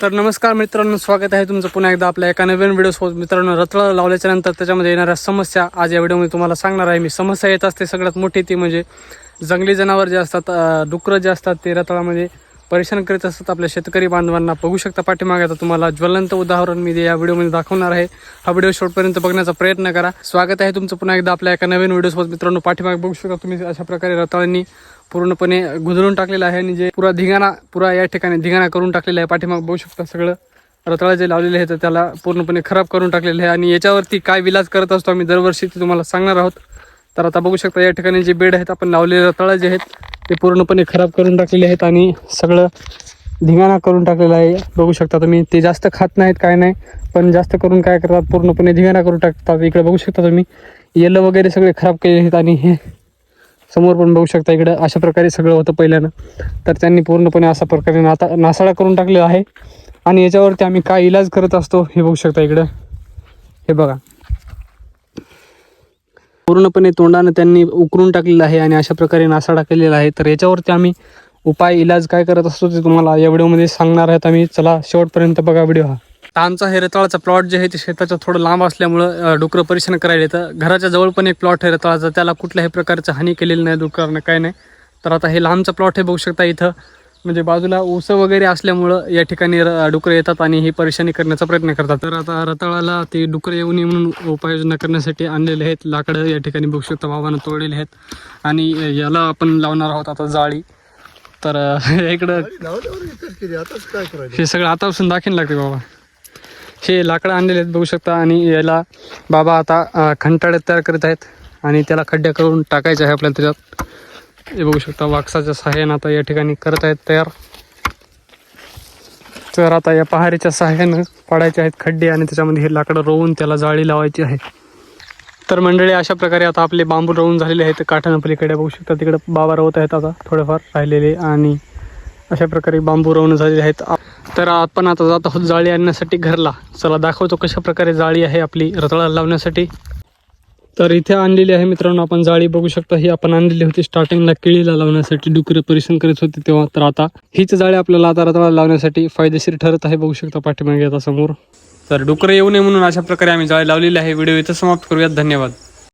तर नमस्कार मित्रांनो स्वागत आहे तुमचं पुन्हा एकदा आपल्या एका नवीन व्हिडिओ मित्रांनो रतळ लावल्याच्या नंतर त्याच्यामध्ये येणाऱ्या समस्या आज या व्हिडिओमध्ये तुम्हाला सांगणार आहे. मी समस्या येत असते सगळ्यात मोठी ती म्हणजे जंगली जनावर जे असतात डुकरं जे असतात ते रताळामध्ये परेशान करीत असतात. आपल्या शेतकरी बांधवांना बघू शकता पाठीमागे. आता तुम्हाला ज्वलंत उदाहरण मी या व्हिडिओमध्ये दाखवणार आहे. हा व्हिडिओ शेवटपर्यंत बघण्याचा प्रयत्न करा. स्वागत आहे तुमचं पुन्हा एकदा आपल्या एका नवीन व्हिडिओसोबत मित्रांनो पाठीमागे बघू शकता तुम्ही अशा प्रकारे रताळांनी पूर्णपणे गुजरून टाकलेलं आहे आणि जे पुरा धिंगाणा पुरा या ठिकाणी धिंगाणा करून टाकलेला आहे. पाठीमाग बघू शकता सगळं. रताळा जे लावलेले आहे तर त्याला पूर्णपणे खराब करून टाकलेले आहे. आणि याच्यावरती काय विलाज करत असतो आम्ही दरवर्षी ते तुम्हाला सांगणार आहोत. तर आता बघू शकता या ठिकाणी जे बेड आहेत आपण लावलेले रताळा जे आहेत ते पूर्णपणे खराब करून टाकलेले आहेत आणि सगळं धिंगाणा करून टाकलेला आहे. बघू शकता तुम्ही ते जास्त खात नाहीत काय नाही पण जास्त करून काय करतात पूर्णपणे धिंगाणा करून टाकतात. इकडे बघू शकता तुम्ही येलं वगैरे सगळे खराब केले आहेत आणि हे समोर पण बघू शकता इकडं अशा प्रकारे सगळं होतं पहिल्यानं. तर त्यांनी पूर्णपणे अशा प्रकारे नाता नासाडा करून टाकलेला आहे. आणि याच्यावरती आम्ही काय इलाज करत असतो हे बघू शकता इकडं. हे बघा. पूर्णपणे तोंडानं त्यांनी उकरून टाकलेलं आहे आणि अशा प्रकारे नासाडा केलेला आहे. तर याच्यावरती आम्ही उपाय इलाज काय करत असतो ते तुम्हाला या व्हिडिओमध्ये सांगणार आहेत आम्ही. चला शेवटपर्यंत बघा व्हिडिओ हा. आता आमचा हे रताळाचा प्लॉट जे आहे ते शेताच्या थोडं लांब असल्यामुळं डुकरं परेशान करायला येतं. घराच्या जवळ पण एक प्लॉट आहे रताळाचा. त्याला कुठल्याही प्रकारचं हानी केलेली नाही डुकरानं काय नाही. तर आता हे लांबचा प्लॉट आहे बघू शकता इथं. म्हणजे बाजूला ऊस वगैरे असल्यामुळं या ठिकाणी डुकरं येतात आणि ही परेशानी करण्याचा प्रयत्न करतात. तर आता रताळाला ते डुकरं येऊ नये म्हणून उपाययोजना करण्यासाठी आणलेले आहेत. लाकडं या ठिकाणी बघू शकता बाबानं तोडलेले आहेत. आणि याला आपण लावणार आहोत आता जाळी. तर इकडं हे सगळं आतापासून दाखीन लागते बाबा. हे लाकडं आणलेले आहेत बघू शकता. आणि याला बाबा आता खंटाळ्यात तयार करत आहेत. आणि त्याला खड्ड्या करून टाकायचे आहे आपल्याला त्याच्यात. हे बघू शकता वाक्साच्या सहाय्यानं आता या ठिकाणी करत आहेत तयार. तर आता या पहारीच्या सहाय्यानं पाडायचे आहेत खड्डे आणि त्याच्यामध्ये हे लाकडं रोवून त्याला जाळी लावायची आहे. तर मंडळी अशा प्रकारे आता आपले बांबू रोवून झालेले आहेत. काठानं पलीकडे बघू शकता तिकडे बाबा रोवत आहेत आता थोडेफार राहिलेले. आणि अशा प्रकारे बांबू रोवून झालेले आहेत. तर आपण आता जात आहोत जाळी आणण्यासाठी घरला. चला दाखवतो कशा प्रकारे जाळी आहे आपली रताळा लावण्यासाठी. तर इथे आणलेली आहे मित्रांनो आपण जाळी बघू शकता. ही आपण आणलेली होती स्टार्टिंगला केळीला लावण्यासाठी. डुकरे परिश्रम करत होते तेव्हा तर आता हीच जाळी आपल्याला आता रताळा लावण्यासाठी फायदेशीर ठरत आहे. बघू शकता पाठीमागे आता समोर. तर डुकरं येऊ नये म्हणून अशा प्रकारे आम्ही जाळी लावलेली आहे. व्हिडिओ इथं समाप्त करूयात. धन्यवाद.